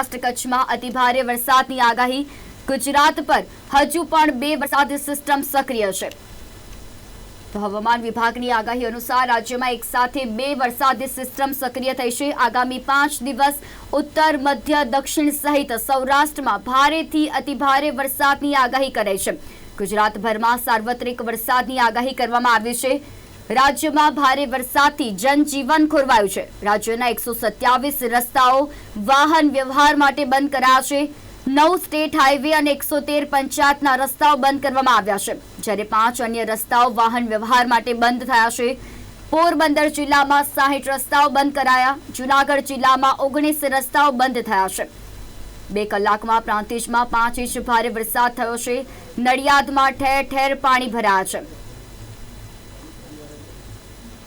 કચ્છમાં અતિભારે વરસાદની આગાહી. ગુજરાત પર હજુ પણ બે વરસાદી સિસ્ટમ સક્રિય છે. હવામાન વિભાગની આગાહી અનુસાર રાજ્યમાં એક સાથે બે વરસાદી સિસ્ટમ સક્રિય થઈ છે આગામી પાંચ દિવસ ઉત્તર, મધ્ય, દક્ષિણ સહિત સૌરાષ્ટ્રમાં ભારેથી અતિભારે વરસાદની આગાહી કરે છે. ગુજરાતભરમાં સાર્વત્રિક વરસાદની આગાહી કરવામાં આવી છે. રાજ્યમાં ભારે વરસાદથી જનજીવન ખોરવાયું છે. રાજ્યના એકસો સત્યાવીસ રસ્તાઓ વાહન વ્યવહાર માટે બંધ કરાયા છે. નવ સ્ટેટ હાઈવે અને એકસો તેર પંચાયતના રસ્તાઓ બંધ કરવામાં આવ્યા છે. જ્યારે પાંચ અન્ય રસ્તાઓ વાહન વ્યવહાર માટે બંધ થયા છે. પોરબંદર જિલ્લામાં સાહીઠ રસ્તાઓ બંધ કરાયા. જુનાગઢ જિલ્લામાં ઓગણીસ રસ્તાઓ બંધ થયા છે. બે કલાકમાં પ્રાંતિજમાં પાંચ ઇંચ ભારે વરસાદ થયો છે. નડિયાદમાં ઠેર ઠેર પાણી ભરાયા છે.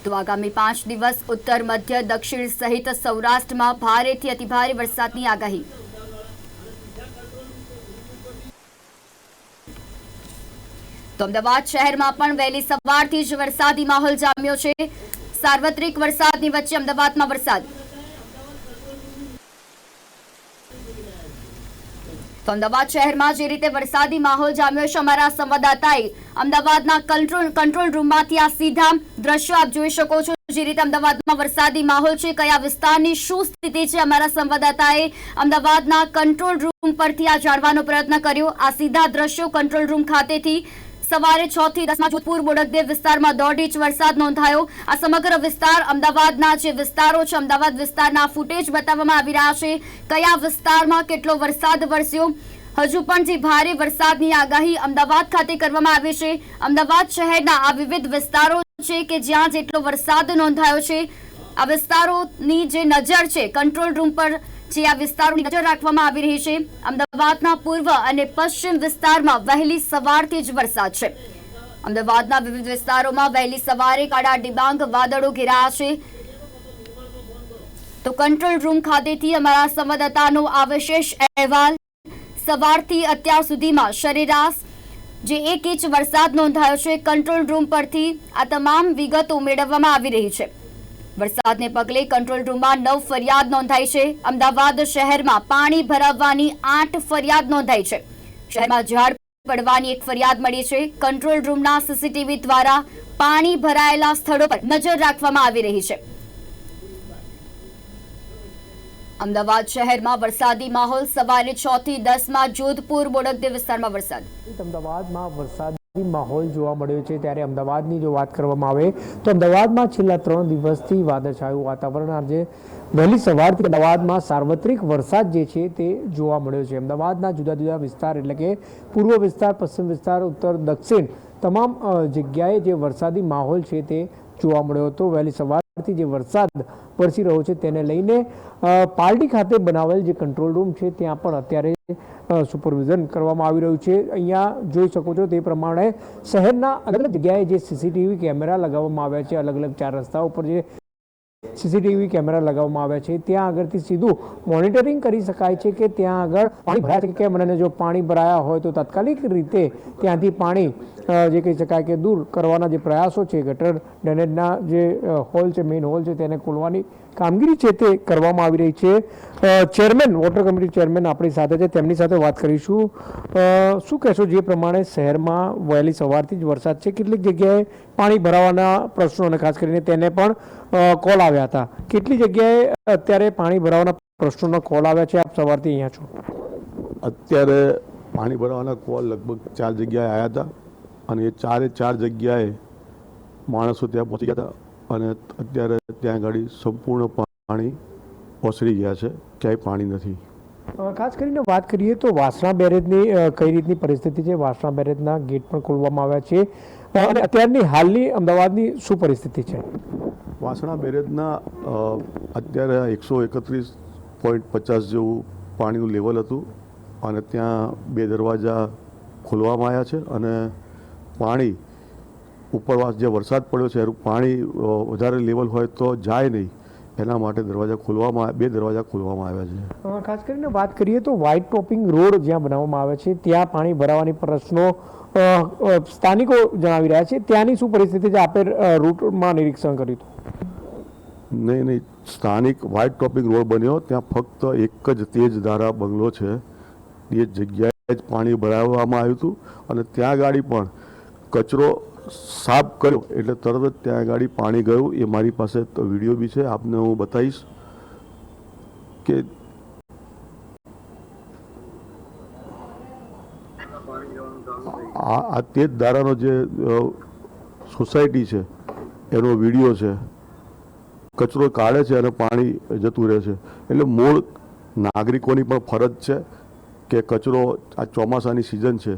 તો આગામી પાંચ દિવસ ઉત્તર, મધ્ય, દક્ષિણ સહિત સૌરાષ્ટ્રમાં ભારેથી અતિભારે વરસાદની આગાહી. તો અમદાવાદ શહેરમાં પણ વહેલી સવારથી જ વરસાદી માહોલ જામ્યો છે. સાર્વત્રિક વરસાદની વચ્ચે અમદાવાદમાં વરસાદ. તો અમદાવાદ શહેરમાં જે રીતે વરસાદી માહોલ જામ્યો છે, અમારા સંવાદદાતાએ અમદાવાદના કંટ્રોલ કંટ્રોલ રૂમમાંથી આ સીધા દ્રશ્યો આપ જોઈ શકો છો, જે રીતે અમદાવાદમાં વરસાદી માહોલ છે, કયા વિસ્તારની શું સ્થિતિ છે, અમારા સંવાદદાતાએ અમદાવાદના કંટ્રોલ રૂમ પરથી આ જાણવાનો પ્રયત્ન કર્યો. આ સીધા દ્રશ્યો કંટ્રોલ રૂમ ખાતેથી સવારે છ થી દસમાં જોધપુર બોડકદેવ વિસ્તારમાં દોઢ ઇંચ વરસાદ નોંધાયો. આ સમગ્ર વિસ્તાર અમદાવાદના જે વિસ્તારો છે, અમદાવાદ વિસ્તારના ફૂટેજ બતાવવામાં આવી રહ્યા છે. કયા વિસ્તારમાં કેટલો વરસાદ વરસ્યો? હજુ પણ જે ભારે વરસાદની આગાહી અમદાવાદ ખાતે કરવામાં આવી છે. અમદાવાદ શહેરના આ વિવિધ વિસ્તારો છે કે જ્યાં જેટલો વરસાદ નોંધાયો છે. આ વિસ્તારોની જે નજર છે, કંટ્રોલ રૂમ પર જે આ વિસ્તારોની નજર રાખવામાં આવી રહી છે. અમદાવાદના પૂર્વ અને પશ્ચિમ વિસ્તારમાં વહેલી સવારથી જ વરસાદ છે. અમદાવાદના વિવિધ વિસ્તારોમાં વહેલી સવારે કાળા ડિબાંગ વાદળો ઘેરાયા છે. તો કંટ્રોલ રૂમ ખાતેથી અમારા સંવાદદાતાનો આ વિશેષ અહેવાલ. સવારથી અત્યાર સુધીમાં સરેરાશ જે એક ઇંચ વરસાદ નોંધાયો છે, કંટ્રોલ રૂમ પરથી આ તમામ વિગતો મેળવવામાં આવી રહી છે. વરસાદને પગલે કંટ્રોલ રૂમમાં નવ ફરિયાદ નોંધાઈ છે. અમદાવાદ શહેરમાં પાણી ભરાવવાની આઠ ફરિયાદ નોંધાઈ છે. શહેરમાં ઝાડ પડવાની એક ફરિયાદ મળી છે. કંટ્રોલ રૂમના સીસીટીવી દ્વારા પાણી ભરાયેલા સ્થળો પર નજર રાખવામાં આવી રહી છે. અમદાવાદ શહેરમાં વરસાદી માહોલ સવારે છ થી દસમાં જોધપુર બોડકદેવ વિસ્તારમાં વરસાદ. અમદાવાદમાં વરસાદી માહોલ જોવા મળ્યો છે ત્યારે અમદાવાદની જો વાત કરવામાં આવે તો અમદાવાદમાં છેલ્લા ત્રણ દિવસથી વાદળછાયું વાતાવરણ આજે વહેલી સવારથી અમદાવાદમાં સાર્વત્રિક વરસાદ જે છે તે જોવા મળ્યો છે. અમદાવાદના જુદા જુદા વિસ્તાર એટલે કે પૂર્વ વિસ્તાર, પશ્ચિમ વિસ્તાર, ઉત્તર, દક્ષિણ તમામ જગ્યાએ જે વરસાદી માહોલ છે તે જોવા મળ્યો હતો. વહેલી સવારથી જે વરસાદ વરસી રહ્યો છે તેને લઈને પાર્ટી ખાતે બનાવેલ જે કંટ્રોલ રૂમ છે, ત્યાં પણ અત્યારે સુપરવિઝન કરવામાં આવી રહ્યું છે. અહીંયા જોઈ શકો છો તે પ્રમાણે શહેરના અલગ જગ્યાએ જે સીસીટીવી કેમેરા લગાવવામાં આવ્યા છે અલગ અલગ ચાર રસ્તાઓ પર જે સીસીટીવી કેમેરા લગાવવામાં આવ્યા છે. ત્યાં આગળથી સીધું મોનિટરિંગ કરી શકાય છે કે ત્યાં આગળ પાણી ભરાય છે. કે કેમ? અને જો પાણી ભરાયા હોય તો તાત્કાલિક રીતે ત્યાંથી પાણી જે કહી શકાય કે દૂર કરવાના જે પ્રયાસો છે ગટર ડ્રેનેજના જે હોલ છે, મેઇન હોલ છે, તેને ખોલવાની કામગીરી છે તે કરવામાં આવી રહી છે. ચેરમેન, વોટર કમિટી ચેરમેન આપણી સાથે છે. તેમની સાથે વાત કરીશું. શું કહેશો જે પ્રમાણે શહેરમાં વહેલી સવારથી જ વરસાદ છે? કેટલીક જગ્યાએ પાણી ભરાવાના પ્રશ્નો અને ખાસ કરીને તેને પણ કોલ આવ્યા હતા. કેટલી જગ્યાએ અત્યારે પાણી ભરાવાના પ્રશ્નોનો કોલ આવ્યા છે? આપ સવારથી અહીંયા છો. અત્યારે પાણી ભરાવાના કોલ લગભગ ચાર જગ્યાએ આવ્યા હતા અને એ ચારે ચાર જગ્યાએ માણસો ત્યાં પહોંચી ગયા હતા અને અત્યારે ત્યાં આગળ સંપૂર્ણ પાણી ઓસરી ગયા છે ક્યાંય પાણી નથી. ખાસ કરીને વાત કરીએ તો વાસણા બેરેજની કઈ રીતની પરિસ્થિતિ છે? વાસણા બેરેજના ગેટ પણ ખોલવામાં આવ્યા છે. અને અત્યારની હાલની અમદાવાદની શું પરિસ્થિતિ છે? વાસણા બેરેજના અત્યારે એકસો એકત્રીસ પોઈન્ટ પચાસ જેવું પાણીનું લેવલ હતું અને ત્યાં બે દરવાજા ખોલવામાં આવ્યા છે અને પાણી ઉપરવાસ જે વરસાદ પડ્યો છે એનું પાણી વધારે લેવલ હોય તો જાય નહીં. એના માટે દરવાજા ખોલવામાં બે દરવાજા ખોલવામાં આવ્યા છે. ખાસ કરીને વાત કરીએ તો વ્હાઇટ ટોપિંગ રોડ જ્યાં બનાવવામાં આવે છે ત્યાં પાણી ભરાવાની પ્રશ્નો સ્થાનિકો જણાવી રહ્યા છે. ત્યાંની શું પરિસ્થિતિ છે? આપે રૂટમાં નિરીક્ષણ કર્યું હતું. નહીં નહીં. સ્થાનિક વ્હાઇટ ટોપિંગ રોડ બન્યો. ત્યાં ફક્ત એક જ તેજ ધારા બંગલો છે. એ જગ્યાએ જ પાણી ભરાવવામાં આવ્યું હતું. અને ત્યાં ગાડી પણ કચરો સાફ કર્યો. એટલે તરત જ ત્યાં ગાડી પાણી ગયું. એ મારી પાસે વીડિયો બી છે. આપને હું બતાવીશ કે આ તે જ ધારાનો જે સોસાયટી છે, એનો વીડિયો છે. કચરો કાઢે છે અને પાણી જતું રહે છે. એટલે મૂળ નાગરિકોની પણ ફરજ છે કે કચરો આ ચોમાસાની સિઝન છે.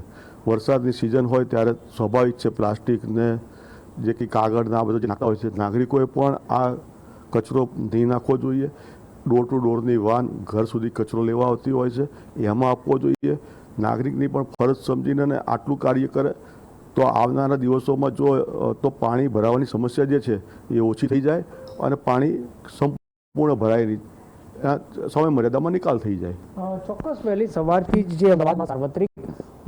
વરસાદની સિઝન હોય ત્યારે સ્વાભાવિક છે પ્લાસ્ટિકને જે કંઈ કાગળના બધું જે નાખતા હોય છે, નાગરિકોએ પણ આ કચરો નહીં નાખવો જોઈએ. ડોર ટુ ડોરની વાન ઘર સુધી કચરો લેવા આવતી હોય છે, એમાં આપવો જોઈએ. નાગરિકની પણ ફરજ સમજીને અને આટલું કાર્ય કરે, તો આવનારા દિવસોમાં જો તો પાણી ભરાવાની સમસ્યા જે છે એ ઓછી થઈ જાય અને પાણી સંપૂર્ણ ભરાય નહીં. સમય મર્યાદામાં નિકાલ થઈ જાય. ચોક્કસ વહેલી સવારથી જે અમદાવાદમાં સાર્વત્રિક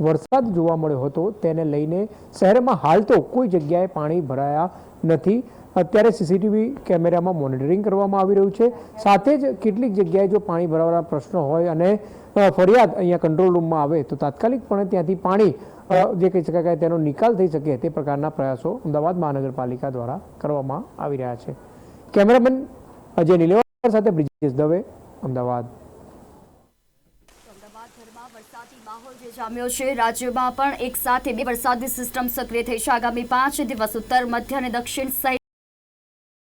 વરસાદ જોવા મળ્યો હતો, તેને લઈને શહેરમાં હાલ તો કોઈ જગ્યાએ પાણી ભરાયા નથી. અત્યારે સીસીટીવી કેમેરામાં મોનિટરિંગ કરવામાં આવી રહ્યું છે. સાથે જ કેટલીક જગ્યાએ જો પાણી ભરાવાના પ્રશ્નો હોય અને ફરિયાદ અહીંયા કંટ્રોલ રૂમમાં આવે, તો તાત્કાલિકપણે ત્યાંથી પાણી જે કહી શકાય તેનો નિકાલ થઈ શકે તે પ્રકારના પ્રયાસો અમદાવાદ મહાનગરપાલિકા દ્વારા કરવામાં આવી રહ્યા છે. કેમેરામેન અજય નીલેવા સાથે બ્રિજેશ દવે, અમદાવાદ અમદાવાદભરમાં વરસાદી માહોલ જે જામ્યો છે. રાજ્યમાં પણ એક સાથે બે વરસાદી સિસ્ટમ સક્રિય થઈ છે. આગામી પાંચ દિવસ ઉત્તર, મધ્ય અને દક્ષિણ સહિત